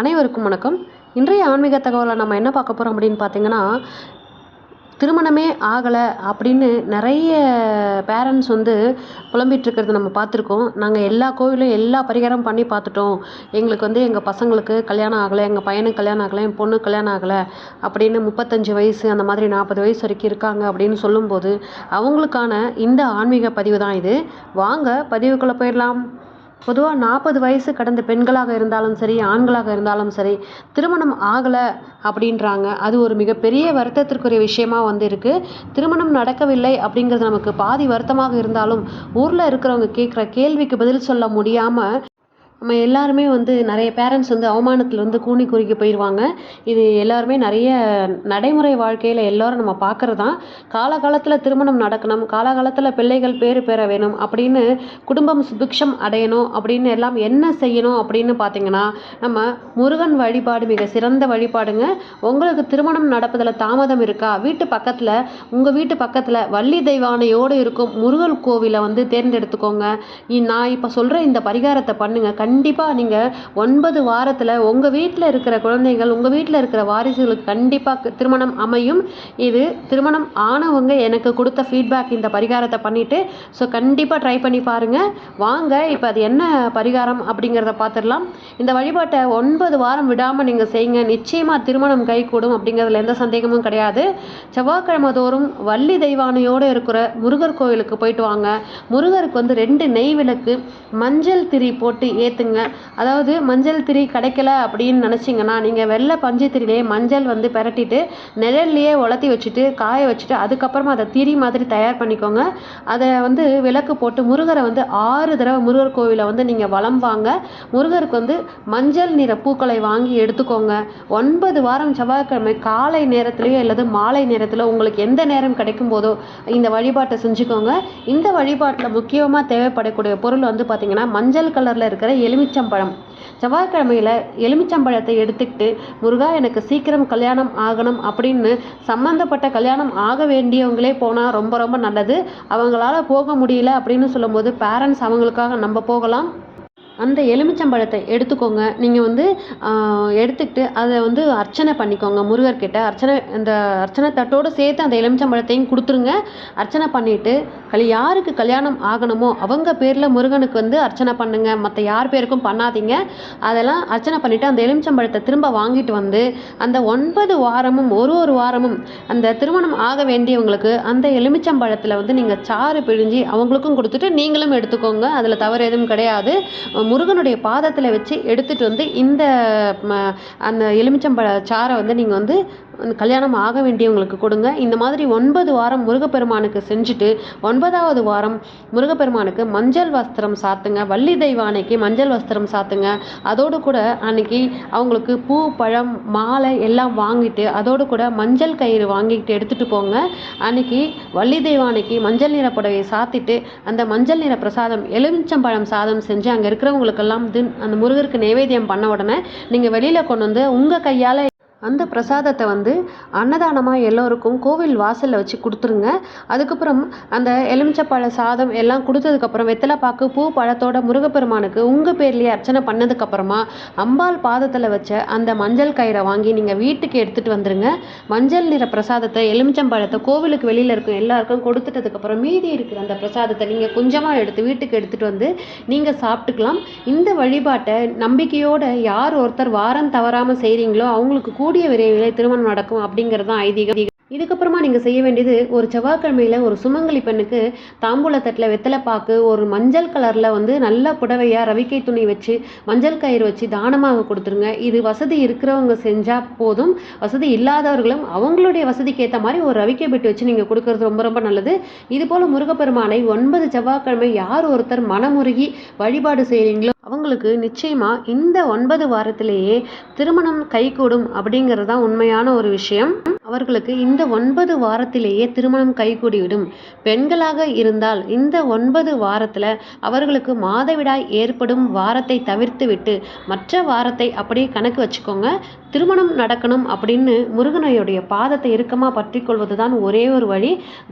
அனைவருக்கும் வணக்கம். இன்றைய ஆன்மீக தகவலை நம்ம என்ன பார்க்க போகிறோம் அப்படின்னு பார்த்தீங்கன்னா திருமணமே ஆகலை அப்படின்னு நிறைய பேரண்ட்ஸ் வந்து புலம்பிகிட்ருக்கிறது நம்ம பார்த்துருக்கோம். நாங்கள் எல்லா கோவிலும் எல்லா பரிகாரம் பண்ணி பார்த்துட்டோம். எங்களுக்கு வந்து எங்கள் பசங்களுக்கு கல்யாணம் ஆகலை எங்கள் பையனுக்கு கல்யாணம் ஆகலை என் பொண்ணுக்கு கல்யாணம் ஆகலை அப்படின்னு முப்பத்தஞ்சு வயசு அந்த மாதிரி நாற்பது வயசு வரைக்கும் இருக்காங்க அப்படின்னு சொல்லும்போது அவங்களுக்கான இந்த ஆன்மீக பதிவு தான் இது. வாங்க பதிவுக்குள்ளே போயிடலாம். பொதுவாக நாற்பது வயசு கடந்த பெண்களாக இருந்தாலும் சரி ஆண்களாக இருந்தாலும் சரி திருமணம் ஆகலை அப்படின்றாங்க. அது ஒரு மிகப்பெரிய வருத்தத்திற்குரிய விஷயமா வந்து இருக்குது திருமணம் நடக்கவில்லை அப்படிங்கிறது நமக்கு பாதி வருத்தமாக இருந்தாலும் ஊரில் இருக்கிறவங்க கேட்குற கேள்விக்கு பதில் சொல்ல முடியாமல் நம்ம எல்லாருமே வந்து நிறைய பேரண்ட்ஸ் வந்து அவமானத்தில் வந்து கூனி குறுக்கி போயிடுவாங்க இது எல்லாருமே நிறைய நடைமுறை வாழ்க்கையில் எல்லோரும் நம்ம பார்க்குறது தான் காலகாலத்தில் திருமணம் நடக்கணும் காலகாலத்தில் பிள்ளைகள் பேர் பெற வேணும் அப்படின்னு குடும்பம் சுபிக்ஷம் அடையணும் அப்படின்னு எல்லாம் என்ன செய்யணும் அப்படின்னு பார்த்தீங்கன்னா நம்ம முருகன் வழிபாடு மிக சிறந்த வழிபாடுங்க. உங்களுக்கு திருமணம் நடப்பதில் தாமதம் இருக்கா? வீட்டு பக்கத்தில் உங்கள் வீட்டு பக்கத்தில் வள்ளி தெய்வானையோடு இருக்கும் முருகன் கோவிலை வந்து தேர்ந்தெடுத்துக்கோங்க. நான் இப்போ சொல்கிற இந்த பரிகாரத்தை பண்ணுங்கள் கண்டிப்பாக நீங்கள் ஒன்பது வாரத்தில் உங்கள் வீட்டில் இருக்கிற குழந்தைகள் உங்கள் வீட்டில் இருக்கிற வாரிசுகளுக்கு கண்டிப்பாக திருமணம் அமையும். இது திருமணம் ஆனவங்க எனக்கு கொடுத்த ஃபீட்பேக் இந்த பரிகாரத்தை பண்ணிவிட்டு ஸோ கண்டிப்பாக ட்ரை பண்ணி பாருங்கள் வாங்க இப்போ அது என்ன பரிகாரம் அப்படிங்கிறத பார்த்துடலாம் இந்த வழிபாட்டை ஒன்பது வாரம் விடாமல் நீங்கள் செய்யுங்க. நிச்சயமாக திருமணம் கைகூடும் அப்படிங்கிறதுல எந்த சந்தேகமும் கிடையாது. செவ்வாய்க்கிழமை தோறும் வள்ளி தெய்வானையோடு இருக்கிற முருகர் கோயிலுக்கு போயிட்டு வாங்க. முருகருக்கு வந்து ரெண்டு நெய் விளக்கு மஞ்சள் திரி போட்டு ஏற்று எடுத்துங்க அதாவது மஞ்சள் திரி கிடைக்கல அப்படின்னு நினச்சிங்கன்னா நீங்கள் வெள்ளை பஞ்சு திரிலேயே மஞ்சள் வந்து பெரட்டிட்டு நிழல்லையே உலர்த்தி வச்சுட்டு காய வச்சுட்டு அதுக்கப்புறமா அதை திரி மாதிரி தயார் பண்ணிக்கோங்க. அதை வந்து விளக்கு போட்டு முருகரை வந்து ஆறு தடவை முருகர் கோவிலை வந்து நீங்கள் வளம் வாங்க. முருகருக்கு வந்து மஞ்சள் நிற பூக்களை வாங்கி எடுத்துக்கோங்க. ஒன்பது வாரம் செவ்வாய்க்கிழமை காலை நேரத்திலேயோ அல்லது மாலை நேரத்தில் உங்களுக்கு எந்த நேரம் கிடைக்கும் போதோ இந்த வழிபாட்டை செஞ்சுக்கோங்க. இந்த வழிபாட்டில் முக்கியமாக தேவைப்படக்கூடிய பொருள் வந்து பார்த்திங்கன்னா மஞ்சள் கலரில் இருக்கிற எலுமிச்சம்பழம். செவ்வாய்க்கிழமையில் எலுமிச்சம்பழத்தை எடுத்துக்கிட்டு முருகா எனக்கு சீக்கிரம் கல்யாணம் ஆகணும் அப்படின்னு சம்மந்தப்பட்ட கல்யாணம் ஆக வேண்டியவங்களே போனால் ரொம்ப ரொம்ப நல்லது. அவங்களால போக முடியல அப்படின்னு சொல்லும்போது பேரண்ட்ஸ் அவங்களுக்காக நம்ம போகலாம். அந்த எலுமிச்சம்பழத்தை எடுத்துக்கோங்க. நீங்கள் வந்து எடுத்துக்கிட்டு அதை வந்து அர்ச்சனை பண்ணிக்கோங்க. முருகர்கிட்ட அர்ச்சனை அந்த அர்ச்சனை தட்டோடு சேர்த்து அந்த எலுமிச்சம்பழத்தையும் கொடுத்துருங்க. அர்ச்சனை பண்ணிவிட்டு கல் யாருக்கு கல்யாணம் ஆகணுமோ அவங்க பேரில் முருகனுக்கு வந்து அர்ச்சனை பண்ணுங்கள் மற்ற யார் பேருக்கும் பண்ணாதீங்க. அதெல்லாம் அர்ச்சனை பண்ணிவிட்டு அந்த எலுமிச்சம்பழத்தை திரும்ப வாங்கிட்டு வந்து அந்த ஒன்பது வாரமும் ஒரு ஒரு வாரமும் அந்த திருமணம் ஆக வேண்டியவங்களுக்கு அந்த எலுமிச்சம்பழத்தில் வந்து நீங்கள் சாறு பிழிஞ்சு அவங்களுக்கும் கொடுத்துட்டு நீங்களும் எடுத்துக்கோங்க. அதில் தவறு எதுவும் கிடையாது. முருகனுடைய பாதத்தில் வச்சு எடுத்துகிட்டு வந்து இந்த ம, அந்த எலுமிச்சம்பழ சாறை வந்து நீங்கள் வந்து கல்யாணம் ஆக வேண்டியவங்களுக்கு கொடுங்க. இந்த மாதிரி ஒன்பது வாரம் முருகப்பெருமானுக்கு செஞ்சுட்டு ஒன்பதாவது வாரம் முருகப்பெருமானுக்கு மஞ்சள் வஸ்திரம் சாத்துங்க. வள்ளி தெய்வானைக்கு மஞ்சள் வஸ்திரம் சாத்துங்க. அதோடு கூட அன்னைக்கு அவங்களுக்கு பூ பழம் மாலை எல்லாம் வாங்கிட்டு அதோடு கூட மஞ்சள் கயிறு வாங்கிட்டு எடுத்துகிட்டு போங்க. அன்னைக்கு வள்ளி தெய்வானைக்கு மஞ்சள் நிற புடவையை சாத்திட்டு அந்த மஞ்சள் நிற பிரசாதம் எலுமிச்சம்பழம் சாதம் செஞ்சு அங்கே இருக்கிறவங்க இருக்கிறவங்களுக்கெல்லாம் வந்து அந்த முருகருக்கு நைவேத்தியம் பண்ண உடனே நீங்கள் வெளியில் கொண்டு வந்து உங்கள் கையால் அந்த பிரசாதத்தை வந்து அன்னதானமாக எல்லோருக்கும் கோவில் வாசலில் வச்சு கொடுத்துருங்க. அதுக்கப்புறம் அந்த எலுமிச்சப்பழ சாதம் எல்லாம் கொடுத்ததுக்கப்புறம் வெத்தலைப்பாக்கு பூ பழத்தோட முருகப்பெருமானுக்கு உங்கள் பேர்லேயே அர்ச்சனை பண்ணதுக்கப்புறமா அம்பாள் பாதத்தில் வச்ச அந்த மஞ்சள் கயிறை வாங்கி நீங்கள் வீட்டுக்கு எடுத்துகிட்டு வந்துருங்க. மஞ்சள் நிற பிரசாதத்தை எலுமிச்சம்பழத்தை கோவிலுக்கு வெளியில் இருக்கும் எல்லாருக்கும் கொடுத்துட்டதுக்கப்புறம் மீதி இருக்கிற அந்த பிரசாதத்தை நீங்கள் கொஞ்சமாக எடுத்து வீட்டுக்கு எடுத்துகிட்டு வந்து நீங்கள் சாப்பிட்டுக்கலாம். இந்த வழிபாட்டை நம்பிக்கையோடு யார் ஒருத்தர் வாரம் தவறாமல் செய்கிறீங்களோ அவங்களுக்கு கூட கூடிய விரைவில் திருமணம் நடக்கும் அப்படிங்கிறது தான் ஐதீகம். இதுக்கப்புறமா நீங்கள் செய்ய வேண்டியது ஒரு செவ்வாய்க்கிழமையில் ஒரு சுமங்கலி பெண்ணுக்கு தாம்பூலத்தட்டில் வெத்தலைப்பாக்கு ஒரு மஞ்சள் கலரில் வந்து நல்ல புடவையாக ரவிக்கை துணி வச்சு மஞ்சள் கயிறு வச்சு தானமாக கொடுத்துருங்க. இது வசதி இருக்கிறவங்க செஞ்சால் போதும். வசதி இல்லாதவர்களும் அவங்களுடைய வசதிக்கு ஏற்ற மாதிரி ஒரு ரவிக்கை பெட்டு வச்சு நீங்கள் கொடுக்கறது ரொம்ப ரொம்ப நல்லது. இதுபோல் முருகப்பெருமானை ஒன்பது செவ்வாய்க்கிழமை யார் ஒருத்தர் மனமுருகி வழிபாடு செய்கிறீங்களோ அவங்களுக்கு நிச்சயமாக இந்த ஒன்பது வாரத்திலேயே திருமணம் கைகூடும் அப்படிங்கிறது தான் உண்மையான ஒரு விஷயம். அவர்களுக்கு இந்த ஒன்பது வாரத்திலேயே திருமணம் கைகூடிவிடும். பெண்களாக இருந்தால் இந்த ஒன்பது வாரத்தில் அவர்களுக்கு மாதவிடாய் ஏற்படும் வாரத்தை தவிர்த்துவிட்டு மற்ற வாரத்தை அப்படியே கணக்கு வச்சுக்கோங்க. திருமணம் நடக்கணும் அப்படின்னு முருகனையுடைய பாதத்தை இறுக்கமாக பற்றி கொள்வது தான் ஒரே ஒரு வழி.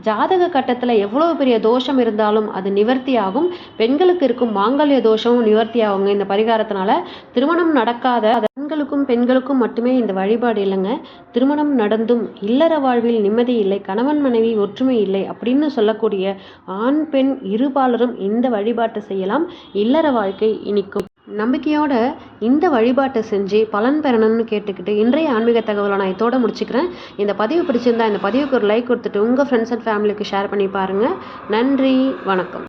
ஜாதக கட்டத்தில் எவ்வளோ பெரிய தோஷம் இருந்தாலும் அது நிவர்த்தி ஆகும் பெண்களுக்கு இருக்கும் மாங்கல்ய தோஷமும் நிவர்த்தி ஆகுங்க இந்த பரிகாரத்தினால திருமணம் நடக்காத ஆண்களுக்கும் பெண்களுக்கும் மட்டுமே இந்த வழிபாடு இல்லைங்க. திருமணம் நடந்தும் இல்லற வாழ்வில் நிம்மதி இல்லை கணவன் மனைவி ஒற்றுமை இல்லை அப்படின்னு சொல்லக்கூடிய ஆண் பெண் இருபாலரும் இந்த வழிபாட்டை செய்யலாம். இல்லற வாழ்க்கை இனிக்கும். நம்பிக்கையோட இந்த வழிபாட்டை செஞ்சு பலன் பெறணும்னு கேட்டுக்கிட்டு இன்றைய ஆன்மீக தகவலை நான் இதோட முடிச்சுக்கிறேன். இந்த பதிவு பிடிச்சிருந்தா இந்த பதிவுக்கு ஒரு லைக் கொடுத்துட்டு உங்கள் ஃப்ரெண்ட்ஸ் அண்ட் ஃபேமிலிக்கு ஷேர் பண்ணி பாருங்கள் நன்றி வணக்கம்.